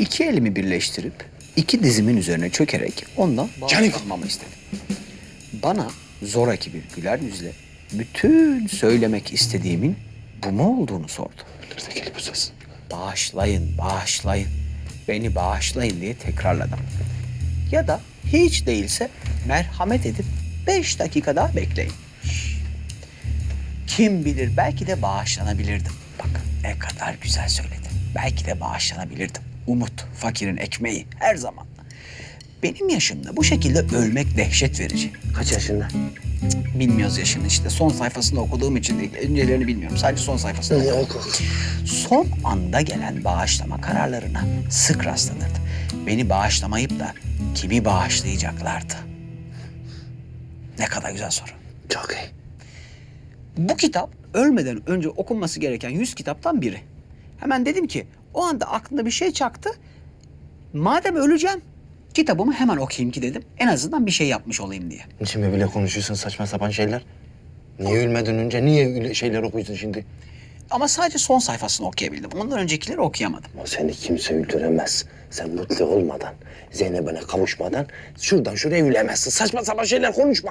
İki elimi birleştirip iki dizimin üzerine çökerek ondan bağışlanmamı istedim. Bana zoraki bir güler yüzle bütün söylemek istediğimin bu mu olduğunu sordu. Gerizekalı bu ses. Bağışlayın, bağışlayın, beni bağışlayın diye tekrarladım. Ya da hiç değilse merhamet edip beş dakika daha bekleyin. Kim bilir belki de bağışlanabilirdim. Bak ne kadar güzel söyledim. Belki de bağışlanabilirdim. Umut, fakirin ekmeği her zaman. Benim yaşımda bu şekilde ölmek dehşet verici. Kaç yaşında? Bilmiyoruz yaşını işte. Son sayfasını okuduğum için değil. Öncelerini bilmiyorum. Sadece son sayfasını okudum. Oku? Son anda gelen bağışlama kararlarına sık rastlanırdı. Beni bağışlamayıp da kimi bağışlayacaklardı? Ne kadar güzel soru. Çok iyi. Bu kitap ölmeden önce okunması gereken 100 kitaptan biri. Hemen dedim ki o anda aklımda bir şey çaktı. Madem öleceğim kitabımı hemen okuyayım ki dedim. En azından bir şey yapmış olayım diye. Şimdi bile konuşuyorsun saçma sapan şeyler. Niye ölmeden önce niye öyle şeyler okuyorsun şimdi? Ama sadece son sayfasını okuyabildim. Ondan öncekileri okuyamadım. Ama seni kimse öldüremez. Sen mutlu olmadan, Zeynep'ine kavuşmadan şuradan şuraya yürüyemezsin. Saçma sapan şeyler konuşma.